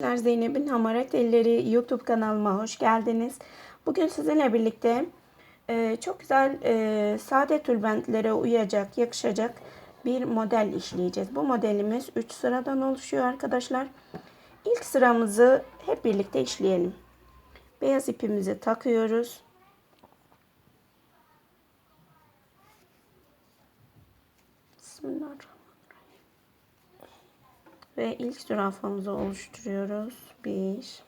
Merhabalar, Zeynep'in Hamarat Elleri YouTube kanalıma hoş geldiniz. Bugün sizinle birlikte e, çok güzel e, sade tülbentlere uyacak, yakışacak bir model işleyeceğiz. Bu modelimiz 3 sıradan oluşuyor arkadaşlar. İlk sıramızı hep birlikte işleyelim. Beyaz ipimizi takıyoruz. Bismillahirrahmanirrahim. Ve ilk zürafamızı oluşturuyoruz. 1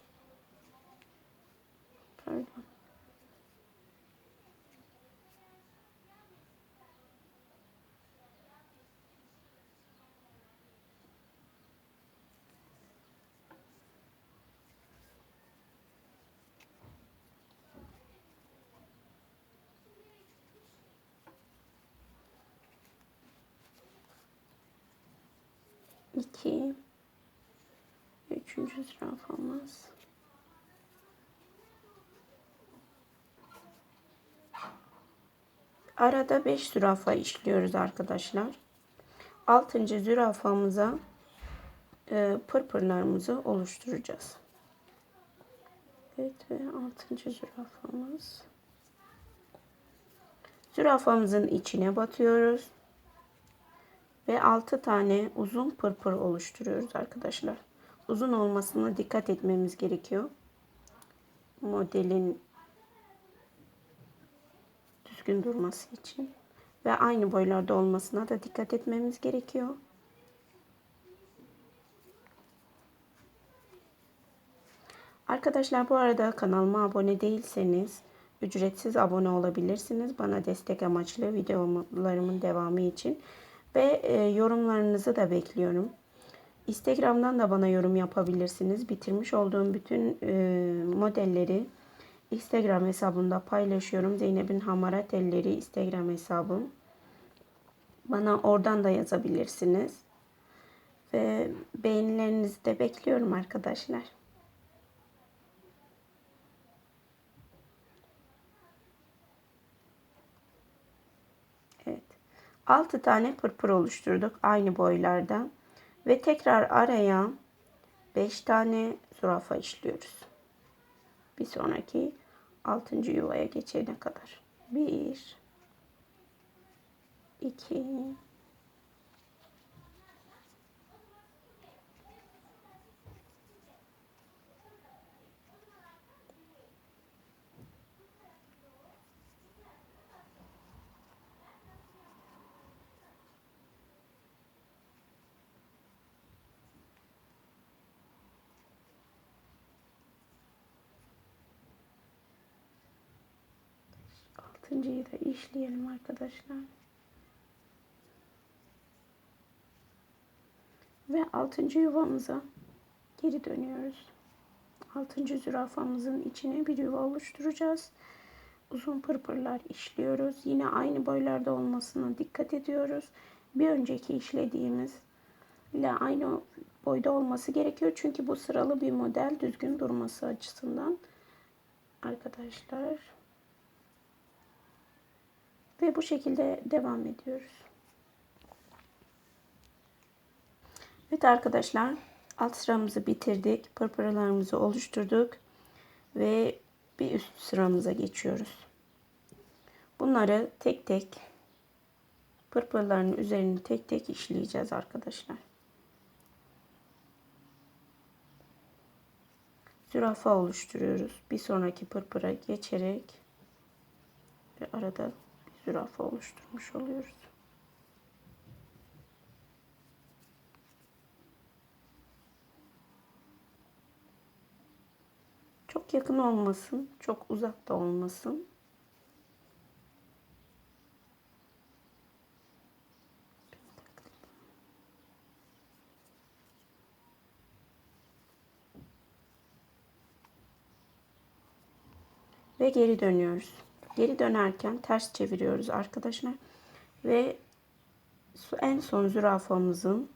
2 üçüncü taraf olmaz. Arada 5 zürafa işliyoruz arkadaşlar. 6. zürafamıza e, pırpırlarımızı oluşturacağız. Evet ve 6. zürafamız. Zürafamızın içine batıyoruz. Ve 6 tane uzun pırpır oluşturuyoruz arkadaşlar. Uzun olmasına dikkat etmemiz gerekiyor. Modelin düzgün durması için. Ve aynı boylarda olmasına da dikkat etmemiz gerekiyor. Arkadaşlar bu arada kanalıma abone değilseniz ücretsiz abone olabilirsiniz. Bana destek amaçlı videolarımın devamı için. Ve e, yorumlarınızı da bekliyorum. Instagram'dan da bana yorum yapabilirsiniz. Bitirmiş olduğum bütün e, modelleri Instagram hesabımda paylaşıyorum. Zeynep'in Hamarat Elleri Instagram hesabım. Bana oradan da yazabilirsiniz. Ve beğenilerinizi de bekliyorum arkadaşlar. Evet. 6 tane pırpır oluşturduk aynı boylarda. Ve tekrar araya 5 tane zürafa işliyoruz. Bir sonraki 6. yuvaya geçene kadar. 1 2 Altıncıyı da işleyelim arkadaşlar. Ve altıncı yuvamıza geri dönüyoruz. Altıncı zürafamızın içine bir yuva oluşturacağız. Uzun pırpırlar işliyoruz. Yine aynı boylarda olmasına dikkat ediyoruz. Bir önceki işlediğimiz ile aynı boyda olması gerekiyor. Çünkü bu sıralı bir model düzgün durması açısından. Arkadaşlar ve bu şekilde devam ediyoruz. Evet arkadaşlar alt sıramızı bitirdik. Pırpıralarımızı oluşturduk. Ve bir üst sıramıza geçiyoruz. Bunları tek tek pırpırların üzerini tek tek işleyeceğiz arkadaşlar. Zürafa oluşturuyoruz. Bir sonraki pırpıra geçerek ve arada zürafa oluşturmuş oluyoruz. Çok yakın olmasın, çok uzak da olmasın. Ve geri dönüyoruz. Geri dönerken ters çeviriyoruz arkadaşlar. Ve en son zürafamızın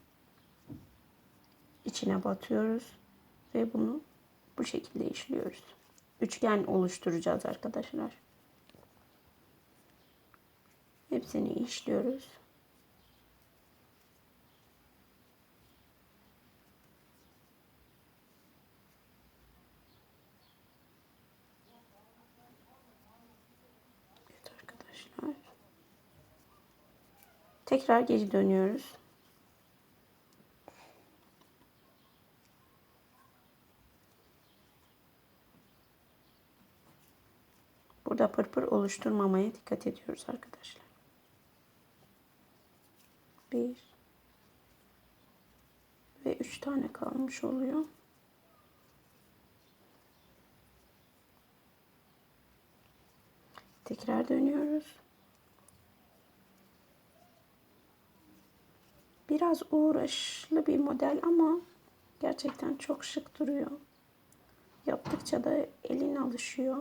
içine batıyoruz. Ve bunu bu şekilde işliyoruz. Üçgen oluşturacağız arkadaşlar. Hepsini işliyoruz. Tekrar geri dönüyoruz. Burada pırpır oluşturmamaya dikkat ediyoruz arkadaşlar. Bir ve üç tane kalmış oluyor. Tekrar dönüyoruz. Biraz uğraşlı bir model ama gerçekten çok şık duruyor. Yaptıkça da elin alışıyor.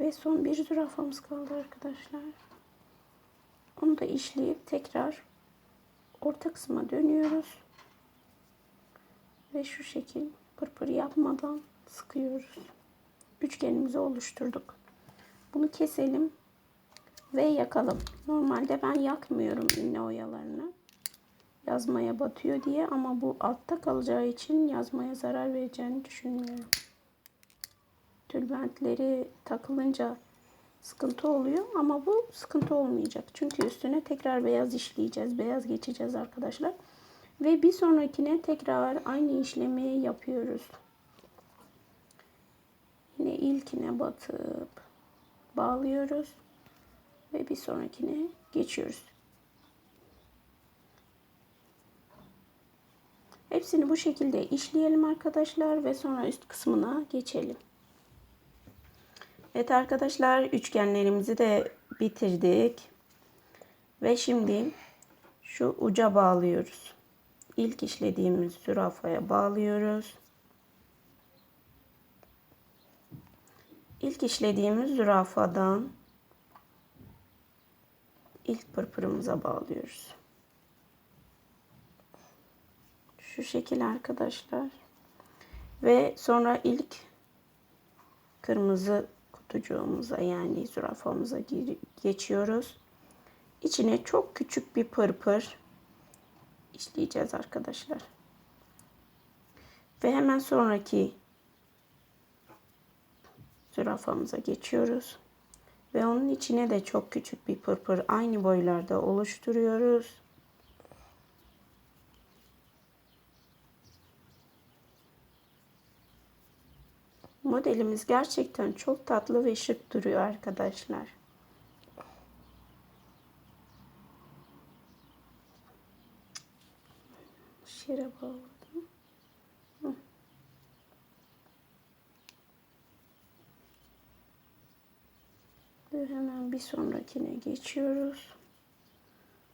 Ve son bir zürafamız kaldı arkadaşlar. Onu da işleyip tekrar orta kısma dönüyoruz. Ve şu şekil pırpır yapmadan sıkıyoruz. Üçgenimizi oluşturduk. Bunu keselim ve yakalım. Normalde ben yakmıyorum iğne oyalarını. Yazmaya batıyor diye ama bu altta kalacağı için yazmaya zarar vereceğini düşünmüyorum. Tülbentleri takılınca sıkıntı oluyor ama bu sıkıntı olmayacak. Çünkü üstüne tekrar beyaz işleyeceğiz. Beyaz geçeceğiz arkadaşlar. Ve bir sonrakine tekrar aynı işlemi yapıyoruz. İlkine batıp bağlıyoruz. Ve bir sonrakine geçiyoruz. Hepsini bu şekilde işleyelim arkadaşlar ve sonra üst kısmına geçelim. Evet arkadaşlar üçgenlerimizi de bitirdik. Ve şimdi şu uca bağlıyoruz. İlk işlediğimiz zürafaya bağlıyoruz. İlk işlediğimiz zürafadan ilk pırpırımıza bağlıyoruz. Şu şekil arkadaşlar. Ve sonra ilk kırmızı kutucuğumuza yani zürafamıza geçiyoruz. İçine çok küçük bir pırpır işleyeceğiz arkadaşlar. Ve hemen sonraki zürafamıza geçiyoruz. Ve onun içine de çok küçük bir pırpır aynı boylarda oluşturuyoruz. Modelimiz gerçekten çok tatlı ve şık duruyor arkadaşlar. Bağladım. Ve hemen bir sonrakine geçiyoruz.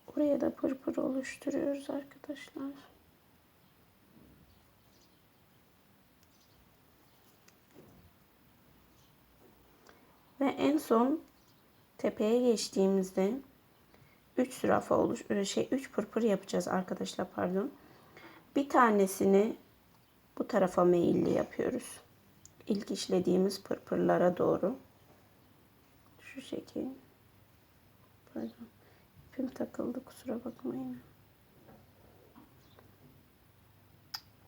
Oraya da pırpır oluşturuyoruz arkadaşlar. Ve en son tepeye geçtiğimizde 3 zürafa oluş e, şey 3 pırpır yapacağız arkadaşlar pardon. Bir tanesini bu tarafa meyilli yapıyoruz. İlk işlediğimiz pırpırlara doğru. Şu şekil. Pardon. İpim takıldı kusura bakmayın.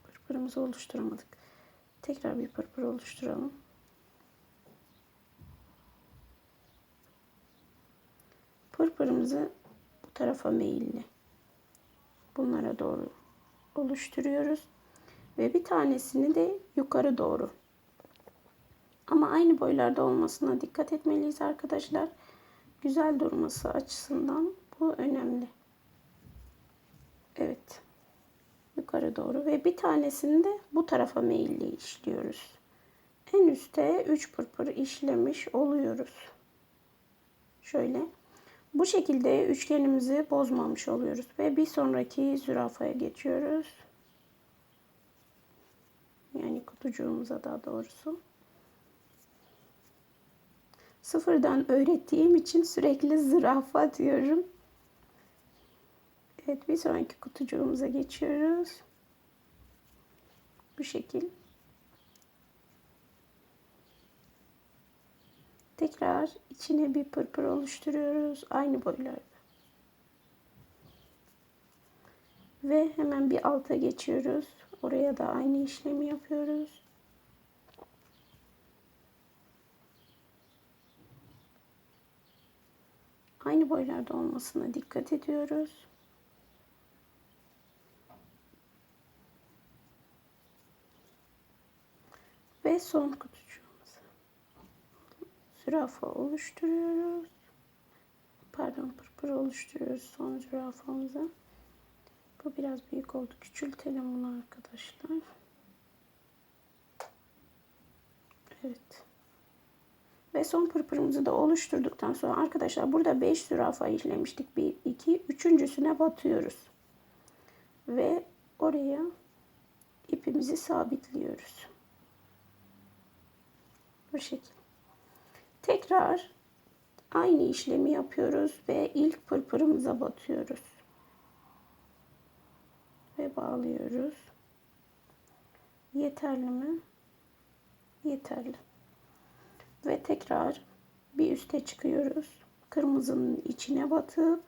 Pırpırımızı oluşturamadık. Tekrar bir pırpır oluşturalım. Pırpırımızı bu tarafa meyilli. Bunlara doğru oluşturuyoruz. Ve bir tanesini de yukarı doğru. Ama aynı boylarda olmasına dikkat etmeliyiz arkadaşlar. Güzel durması açısından bu önemli. Evet. Yukarı doğru ve bir tanesini de bu tarafa meyilli işliyoruz. En üste 3 pırpır işlemiş oluyoruz. Şöyle bu şekilde üçgenimizi bozmamış oluyoruz ve bir sonraki zürafaya geçiyoruz. Yani kutucuğumuza daha doğrusu. Sıfırdan öğrettiğim için sürekli zürafa diyorum. Evet bir sonraki kutucuğumuza geçiyoruz. Bu şekil. Tekrar içine bir pırpır oluşturuyoruz. Aynı boylarda. Ve hemen bir alta geçiyoruz. Oraya da aynı işlemi yapıyoruz. Aynı boylarda olmasına dikkat ediyoruz. Ve son kutucuğumuza zürafa oluşturuyoruz. Pardon pırpır oluşturuyoruz son zürafamıza. Bu biraz büyük oldu. Küçültelim bunu arkadaşlar. Evet. Ve son pırpırımızı da oluşturduktan sonra arkadaşlar burada 5 zürafa işlemiştik. 1, 2, üçüncüsüne batıyoruz. Ve oraya ipimizi sabitliyoruz. Bu şekilde. Tekrar aynı işlemi yapıyoruz ve ilk pırpırımıza batıyoruz. Ve bağlıyoruz. Yeterli mi? Yeterli. Ve tekrar bir üste çıkıyoruz. Kırmızının içine batıp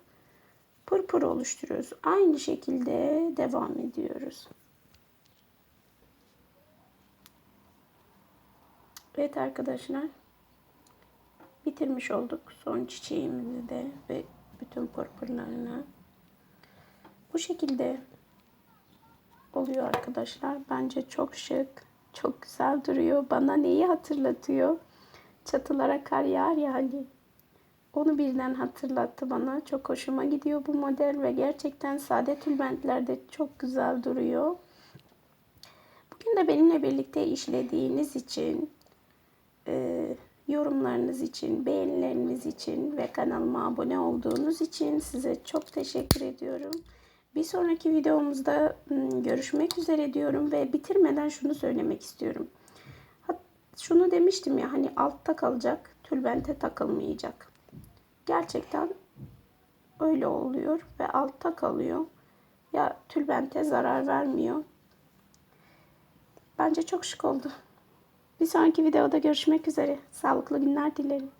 pırpır oluşturuyoruz. Aynı şekilde devam ediyoruz. Evet arkadaşlar. Bitirmiş olduk son çiçeğimizi de ve bütün pırpırlarını. Bu şekilde oluyor arkadaşlar. Bence çok şık, çok güzel duruyor. Bana neyi hatırlatıyor? Çatılara kar yağar ya hani. Onu birden hatırlattı bana. Çok hoşuma gidiyor bu model ve gerçekten sade tülbentlerde çok güzel duruyor. Bugün de benimle birlikte işlediğiniz için, e, yorumlarınız için, beğenileriniz için ve kanalıma abone olduğunuz için size çok teşekkür ediyorum. Bir sonraki videomuzda ım, görüşmek üzere diyorum ve bitirmeden şunu söylemek istiyorum. Şunu demiştim ya hani altta kalacak, tülbente takılmayacak. Gerçekten öyle oluyor ve altta kalıyor. Ya tülbente zarar vermiyor. Bence çok şık oldu. Bir sonraki videoda görüşmek üzere. Sağlıklı günler dilerim.